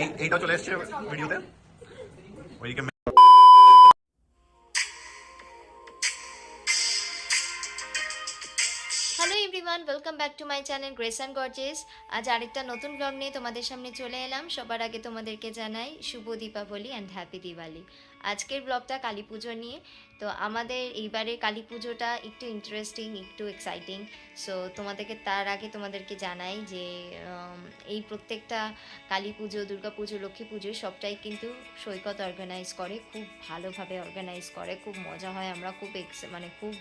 এই- এইটা চলে এসছে ভিডিওতে ওইদিকে welcome back to my channel grace and gorgeous আজ আরেকটা নতুন ব্লগ নিয়ে তোমাদের সামনে চলে এলাম। সবার আগে তোমাদেরকে জানাই শুভ দীপাবলি অ্যান্ড হ্যাপি দিওয়ালি আজকের ব্লগটা কালী পুজো নিয়ে। তো আমাদের এইবারে কালী পুজোটা একটু ইন্টারেস্টিং একটু এক্সাইটিং সো তোমাদেরকে তার আগে তোমাদেরকে জানাই যে এই প্রত্যেকটা কালী পুজো, দুর্গা পুজো, লক্ষ্মী পুজো সবটাই কিন্তু সৈকত অর্গানাইজ করে, খুব ভালোভাবে অর্গানাইজ করে, খুব মজা হয়। আমরা খুব মানে খুব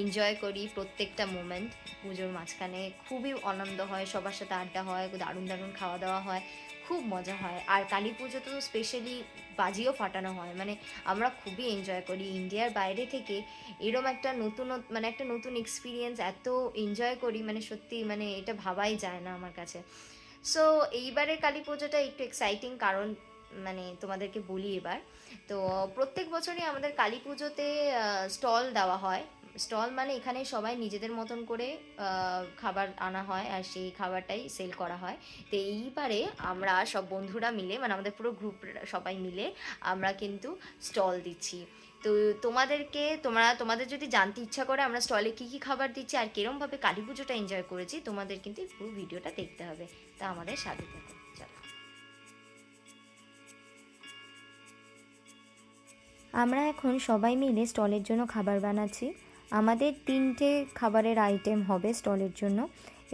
এনজয় করি প্রত্যেকটা মোমেন্ট পুজোর মাঝখানে। খুবই আনন্দ হয়, সবার সাথে আড্ডা হয় দারুণ দারুণ খাওয়া দাওয়া হয়, খুব মজা হয়। আর কালী পুজো তো স্পেশালি বাজিও ফাটানো হয় মানে আমরা খুবই এনজয় করি। ইন্ডিয়ার বাইরে থেকে এরম একটা নতুন মানে একটা নতুন এক্সপিরিয়েন্স এত এনজয় করি মানে সত্যি মানে এটা ভাবাই যায় না আমার কাছে। সো এইবারের কালী পুজোটা একটু এক্সাইটিং কারণ মানে তোমাদেরকে বলি এবার। তো প্রত্যেক বছরই আমাদের কালী পুজোতে স্টল দেওয়া হয়। স্টল মানে এখানে সবাই নিজেদের মতন করে খাবার আনা হয় আর সেই খাবারটাই সেল করা হয়। তো এইবারে আমরা সব বন্ধুরা মিলে মানে আমাদের পুরো গ্রুপ সবাই মিলে আমরা কিন্তু স্টল দিচ্ছি। তো তোমাদেরকে, তোমরা, তোমাদের যদি জানতে ইচ্ছা করে আমরা স্টলে কী কী খাবার দিচ্ছি আর কীরমভাবে কালী পুজোটা এনজয় করেছি, তোমাদের কিন্তু পুরো ভিডিওটা দেখতে হবে। তা আমাদের সাথে থাকো আমরা এখন সবাই মিলে স্টলের জন্য খাবার বানাচ্ছি। আমাদের তিনটে খাবারের আইটেম হবে স্টলের জন্য।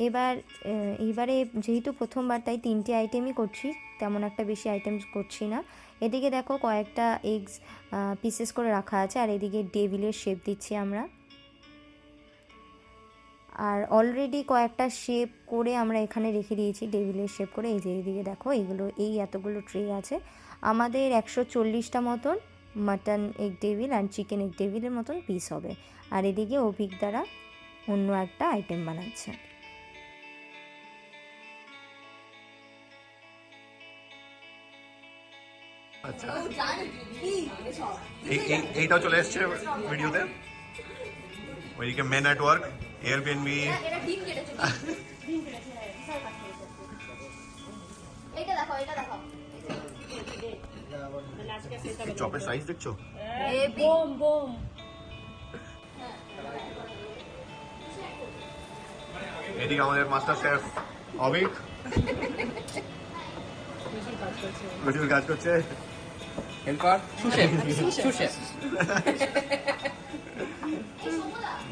এবার আহ, এইবারে যেহেতু প্রথমবার তাই তিনটে আইটেমই করছি তেমন একটা বেশি আইটেম করছি না। এদিকে দেখো কয়েকটা এগস পিসেস করে রাখা আছে আর এদিকে ডেভিলের শেপ দিচ্ছি আমরা। আর অলরেডি কয়েকটা শেপ করে আমরা এখানে রেখে দিয়েছি ডেভিলের শেপ করে। এই যে এইদিকে দেখো এইগুলো এই এতগুলো ট্রে আছে। আমাদের একশো চল্লিশটা মতন mutton egg devil and chicken egg ডেভিলের মতন পিস হবে। আর এদিকে অভিক দ্বারা অন্য একটা আইটেম বানাচ্ছে। আচ্ছা। এই এই- এইটাও চলে এসছে ভিডিওতে? ওইদিকে মেন নেটওয়ার্ক এয়ারবিএনবি এটা দেখো এটা দেখো চপের সাইজ দেখছ? Bomb bomb. এদিকে আমাদের মাস্টার শেফ অভিক। প্রচুর কাজ করছে। হেল্পার সুশেফ সুশেফ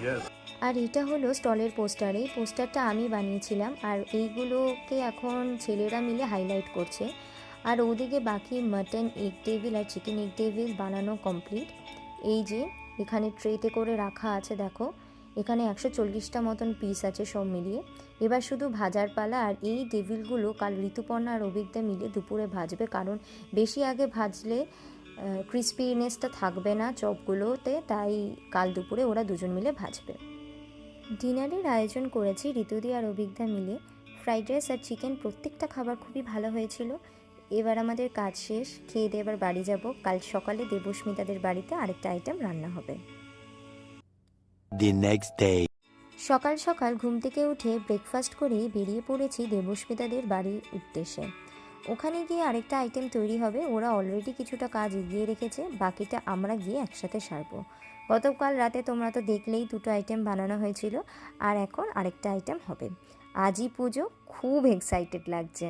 ইয়েস আর এটা হলো স্টলের পোস্টার। এই পোস্টারটা আমি বানিয়েছিলাম আর এইগুলোকে এখন ছেলেরা মিলে হাইলাইট করছে। আর ওদিকে বাকি মাটন এগ টেবিল আর চিকেন এগ টেবিল বানানো কমপ্লিট এই যে, এখানে ট্রেতে করে রাখা আছে, দেখো। এখানে একশো চল্লিশটা মতন পিস আছে সব মিলিয়ে। এবার শুধু ভাজার পালা আর এই টেবিলগুলো কাল ঋতুপর্ণা আর অভিজ্ঞতা মিলে দুপুরে ভাজবে, কারণ বেশি আগে ভাজলে ক্রিস্পিনেসটা থাকবে না চপগুলোতে, তাই কাল দুপুরে ওরা দুজন মিলে ভাজবে। ডিনারের আয়োজন করেছি ঋতুদি আর অভিজ্ঞতা মিলে। ফ্রাইড রাইস আর চিকেন প্রত্যেকটা খাবার খুবই ভালো হয়েছিল। এবার আমাদের কাজ শেষ খেয়ে দিয়ে এবার বাড়ি যাব। কাল সকালে দেবস্মিতাদের বাড়িতে আরেকটা আইটেম রান্না হবে. সকাল সকাল ঘুম থেকে উঠে ব্রেকফাস্ট করে বেরিয়ে পড়েছি দেবস্মিতাদের বাড়ির উদ্দেশ্যে। ওখানে গিয়ে আরেকটা আইটেম তৈরি হবে ওরা অলরেডি কিছুটা কাজ এগিয়ে রেখেছে বাকিটা আমরা গিয়ে একসাথে সারবো। গতকাল রাতে তোমরা তো দেখলেই দুটো আইটেম বানানো হয়েছিল আর এখন আরেকটা আইটেম হবে। আজই পুজো খুব এক্সাইটেড লাগছে।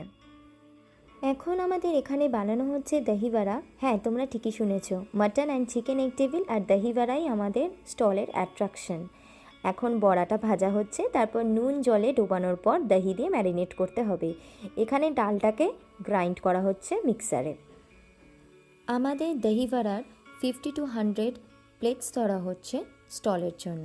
এখন আমাদের এখানে বানানো হচ্ছে দহিবাড়া। হ্যাঁ তোমরা ঠিকই শুনেছ। Mutton and chicken egg table আর দহিবাড়াই আমাদের স্টলের অ্যাট্রাকশন এখন বড়াটা ভাজা হচ্ছে, তারপর নুন জলে ডোবানোর পর দহি দিয়ে ম্যারিনেট করতে হবে। এখানে ডালটাকে গ্রাইন্ড করা হচ্ছে মিক্সারে আমাদের দহিবাড়ার ফিফটি টু হান্ড্রেড প্লেটস ধরা হচ্ছে স্টলের জন্য।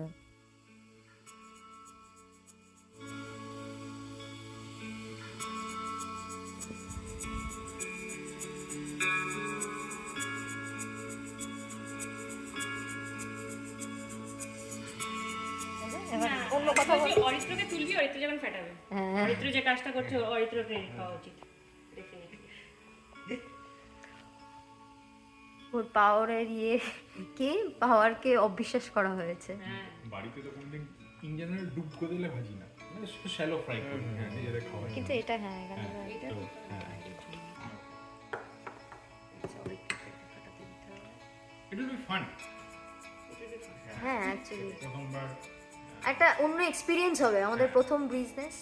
অন্য কথা বলছি অরিত্রকে তুলবি অরিত্র যখন ফাটাবে। হ্যাঁ। অরিত্র যে কাজটা করছে অরিত্রকে পাওয়া উচিত। ওর পাওয়ারের ইয়ে কে? পাওয়ারকে অবিশ্বাস করা হয়েছে। বাড়িতে তো কোনদিন ইন জেনারেল ডুব দিলে ভাজি না। মানে শ্যালো ফ্রাই করি। হ্যাঁ কিন্তু এটা হ্যাঁ। হ্যাঁ, তো, হ্যাঁ। হ্যাঁ অ্যাকচুয়ালি প্রথমবার একটা অন্য এক্সপিরিয়েন্স হবে আমাদের প্রথম বিজনেস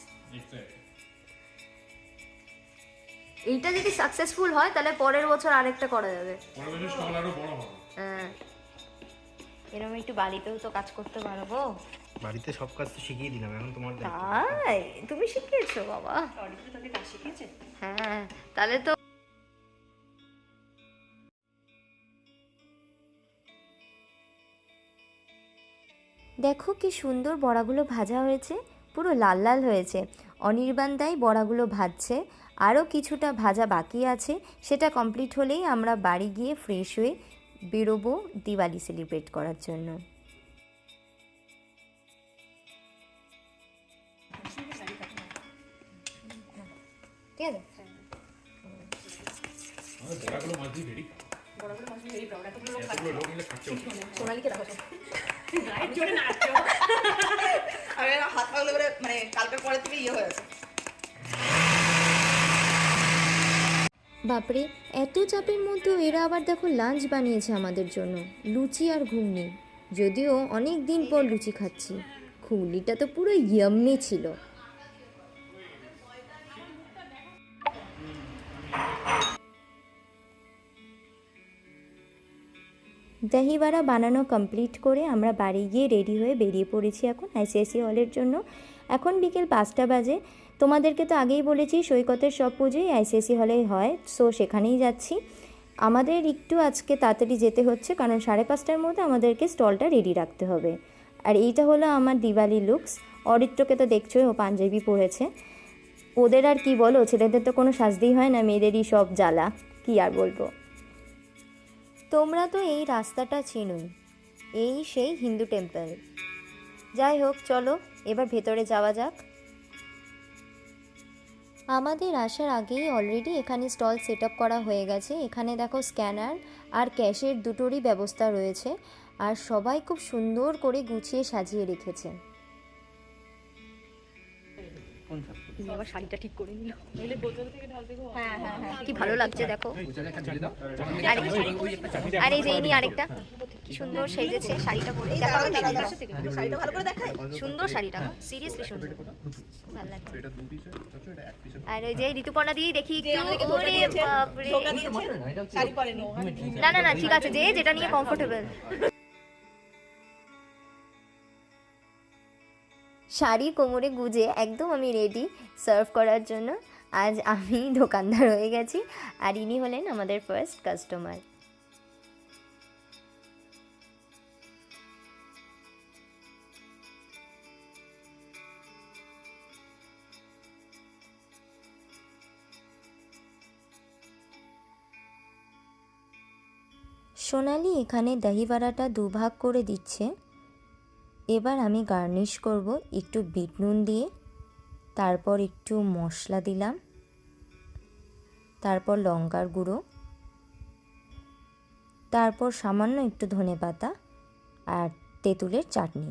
এইটা যদি সাকসেসফুল হয় তাহলে পরের বছর আরেকটা করা যাবে। পরের বছর স্টল আরও বড় হবে। হ্যাঁ। এরকম একটু বাড়িতেও তো কাজ করতে পারব। বাড়িতে সব কাজ তো শিখিয়ে দিলাম এখন তোমার তাই? তুমি শিখিয়েছো বাবা। তোকে কাজ শিখিয়েছে। হ্যাঁ তাহলে তো দেখো কি সুন্দর বড়াগুলো ভাজা হয়েছে পুরো লাল লাল হয়েছে। অনির্বাণ দাই বড়াগুলো ভাজছে আরও কিছুটা ভাজা বাকি আছে সেটা কমপ্লিট হলেই আমরা বাড়ি গিয়ে ফ্রেশ হয়ে বেরোবো দিওয়ালি সেলিব্রেট করার জন্য। ঠিক আছে? বাপরে, এত চাপের মধ্যেও এরা আবার দেখো লাঞ্চ বানিয়েছে আমাদের জন্য। লুচি আর ঘুগনি। যদিও অনেক দিন পর লুচি খাচ্ছি। ঘুগনিটা তো পুরো ইয়াম্মি ছিল। দহিবাড়া বানানো কমপ্লিট করে আমরা বাড়ি গিয়ে রেডি হয়ে বেরিয়ে পড়েছি এখন আইসিআইসি হলের জন্য। এখন বিকেল পাঁচটা বাজে। তোমাদেরকে তো আগেই বলেছি, সৈকতের সব পুজোই আইসিআইসি হলেই হয় সো সেখানেই যাচ্ছি। আমাদের একটু আজকে তাড়াতাড়ি যেতে হচ্ছে, কারণ সাড়ে পাঁচটার মধ্যে আমাদেরকে স্টলটা রেডি রাখতে হবে। আর এইটা হলো আমার দিওয়ালি লুকস অরিত্রকে তো দেখছোই, ও পাঞ্জাবি পরেছে। ওদের আর কি বলো, ছেলেদের তো কোনো সাজতেই হয় না, মেয়েদেরই সব জ্বালা। কি আর বলব? তোমরা তো এই রাস্তাটা চেনোই। এই সেই হিন্দু টেম্পল। যাই হোক, চলো, এবার ভেতরে যাওয়া যাক। আমাদের আসার আগেই অলরেডি এখানে স্টল সেট আপ করা হয়ে গেছে। এখানে দেখো স্ক্যানার আর ক্যাশের দুটোরই ব্যবস্থা রয়েছে। আর সবাই খুব সুন্দর করে গুছিয়ে সাজিয়ে রেখেছে। বাবা শাড়িটা ঠিক করে নিল। নইলে বোতল থেকে ঢালতে খুব হ্যাঁ হ্যাঁ হ্যাঁ। কি ভালো লাগছে দেখো। আর এই যে ইনি আরেকটা কি সুন্দর সেজেছে শাড়িটা পরে। দেখাবো শাড়িটা ভালো করে দেখায় সুন্দর শাড়িটা সিরিয়াসলি সুন্দর। ভালো লাগছে। আর ওই যে ঋতুপর্ণা দিয়ে দেখি না না না ঠিক আছে যে যেটা নিয়ে কমফোর্টেবল শাড়ি কোমরে গুজে একদম আমি রেডি সার্ভ করার জন্য। আজ আমি দোকানদার হয়ে গেছি আর ইনি হলেন আমাদের ফার্স্ট কাস্টমার সোনালি এখানে দহিবাড়াটা দুভাগ করে দিচ্ছে। এবার আমি গার্নিশ করব একটু বিট নুন দিয়ে, তারপর একটু মশলা দিলাম, তারপর লঙ্কার গুঁড়ো, তারপর সামান্য একটু ধনে পাতা আর তেঁতুলের চাটনি।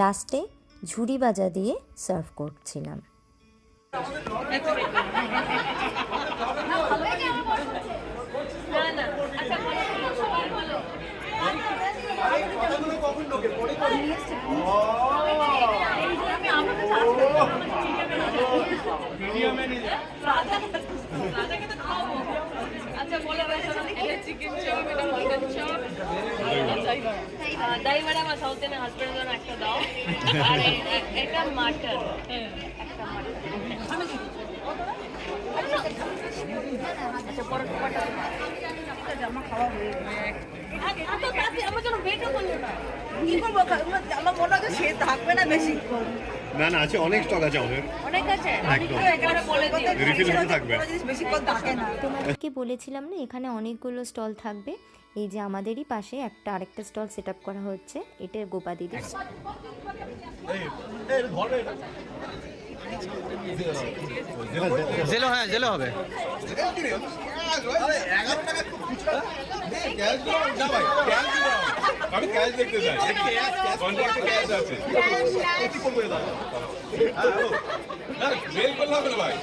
লাস্টে ঝুড়ি বাজা দিয়ে সার্ভ করছিলাম চিকেন চপ এটা মটন চপ দই বড়া আমার সাউথ ইন্ডিয়ান হাজবেন্ড জন্য একটা দাও আর মাটন একটা মাটন আমার জন্য বেটও করল না কি করব আমার মনে হয় সে থাকবে না বেশি না না আছে অনেক স্টক আছে আমাদের। অনেক আছে থাকবে। তোমাদেরকে বলেছিলাম না এখানে অনেকগুলো স্টল থাকবে। এই যে আমাদেরই পাশে একটা আরেকটা স্টল সেট আপ করা হচ্ছে এটা গোপা দিদির। জেলো হ্যাঁ জেলো হবে আমি ক্যাশ দেখতে চাই কন্ট্রাক্টে ক্যাশ আছে বেল করলে হবে না ভাই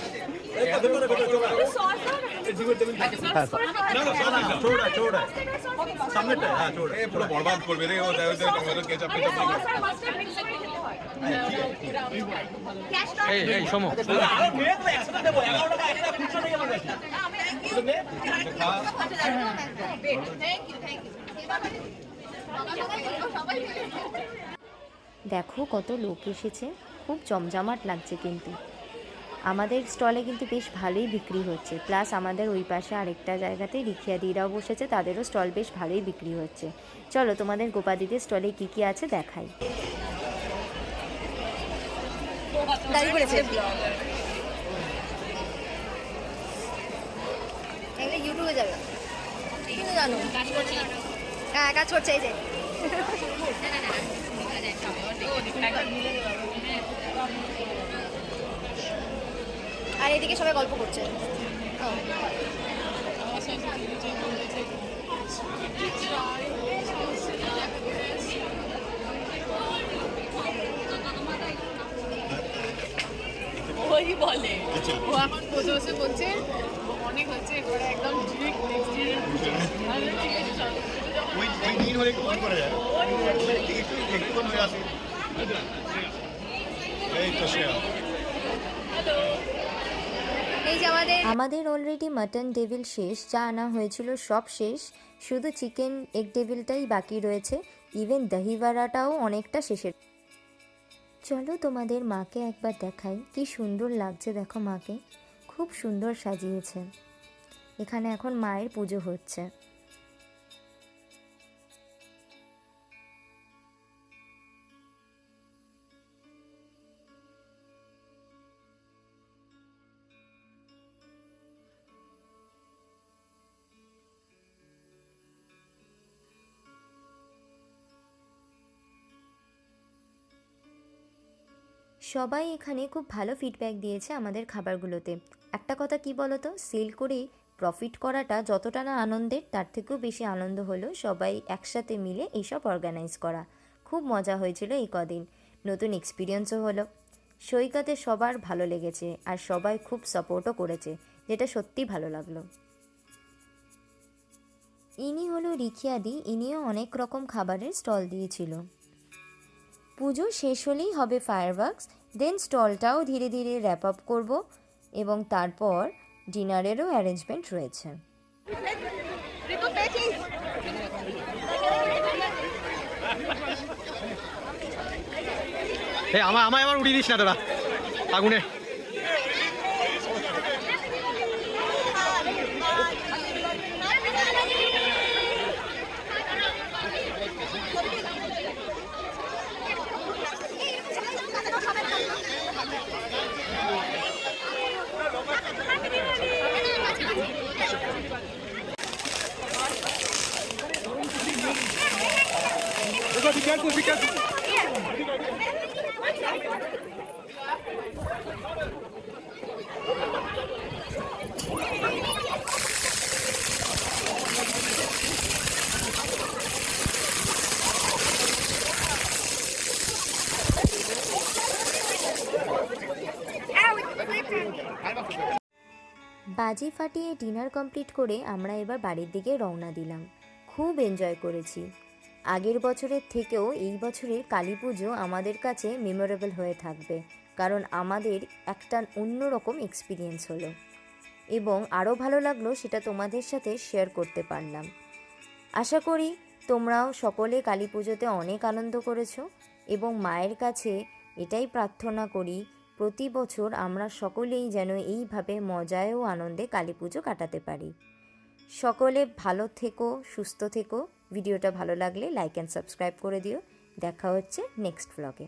পুরো বরবাদ করবে রে ও টমেটো কেচাপ এই এই সমো দেখো কত লোক এসেছে, খুব জমজমাট লাগছে কিন্তু। আমাদের স্টলে কিন্তু বেশ ভালোই বিক্রি হচ্ছে, প্লাস আমাদের ওই পাশে আরেকটা জায়গাতে রিখিয়াদিরাও বসেছে, তাদেরও স্টল বেশ ভালোই বিক্রি হচ্ছে। চলো তোমাদের গোপাদিদের স্টলে কি কি আছে দেখাই। দাঁড়িয়ে পড়েছে এগুলো ইউটিউবে যাবে। কিন্তু জানো। হ্যাঁ কাজ করছে এই যে। আর এদিকে সবাই গল্প করছে। ও। ওই বলে। ও এখন বসে বসে বলছে অনেক হচ্ছে এবারে একদম ঠিক নেক্সট ইয়ার ঠিক আছে চলো। ওই ওই দিন হলে একটু ফোন যায়। একটু একটু হয়ে আসে। এই তো সে। এই আমাদের অলরেডি মাটন ডেভিল শেষ যা আনা হয়েছিল সব শেষ। শুধু চিকেন এগ ডেভিলটাই বাকি রয়েছে। ইভেন দহিবাড়াটাও অনেকটা শেষের। চলো তোমাদের মাকে একবার দেখাই। কি সুন্দর লাগছে দেখো মাকে। খুব সুন্দর সাজিয়েছে এখানে এখন মায়ের পুজো হচ্ছে। সবাই এখানে খুব ভালো ফিডব্যাক দিয়েছে আমাদের খাবারগুলোতে। একটা কথা কি বলতো? সেল করে প্রফিট করাটা যতটা না আনন্দের, তার থেকেও বেশি আনন্দ হলো সবাই একসাথে মিলে এইসব অর্গানাইজ করা। খুব মজা হয়েছিল এই কদিন। নতুন এক্সপিরিয়েন্সও হলো। সৈকতে সবার ভালো লেগেছে আর সবাই খুব সাপোর্টও করেছে, যেটা সত্যি ভালো লাগল। ইনি হলো রিখিয়াদি ইনিও অনেক রকম খাবারের স্টল দিয়েছিল। পুজো শেষ হলেই হবে ফায়ারওয়ার্কস দেন স্টলটাও ধীরে ধীরে র্যাপ আপ করব এবং তারপর ডিনারেরও অ্যারেঞ্জমেন্ট রয়েছে। আমায় আমায় আমার উড়িয়ে দিস না তোরা, আগুনে। বাজি ফাটিয়ে ডিনার কমপ্লিট করে আমরা এবার বাড়ির দিকে রওনা দিলাম। খুব এনজয় করেছি। আগের বছরের থেকেও এই বছরের কালী পুজো আমাদের কাছে মেমোরেবল হয়ে থাকবে। কারণ আমাদের একটা অন্যরকম এক্সপিরিয়েন্স হলো। এবং আরও ভালো লাগল সেটা তোমাদের সাথে শেয়ার করতে পারলাম। আশা করি তোমরাও সকলে কালী পুজোতে অনেক আনন্দ করেছ এবং মায়ের কাছে এটাই প্রার্থনা করি, প্রতি বছর আমরা সকলেই যেন এইভাবে মজায় ও আনন্দে কালী পুজো কাটাতে পারি। সকলে ভালো থেকো, সুস্থ থেকো। ভিডিওটা ভালো লাগলে লাইক অ্যান্ড সাবস্ক্রাইব করে দিও। দেখা হচ্ছে নেক্সট ব্লগে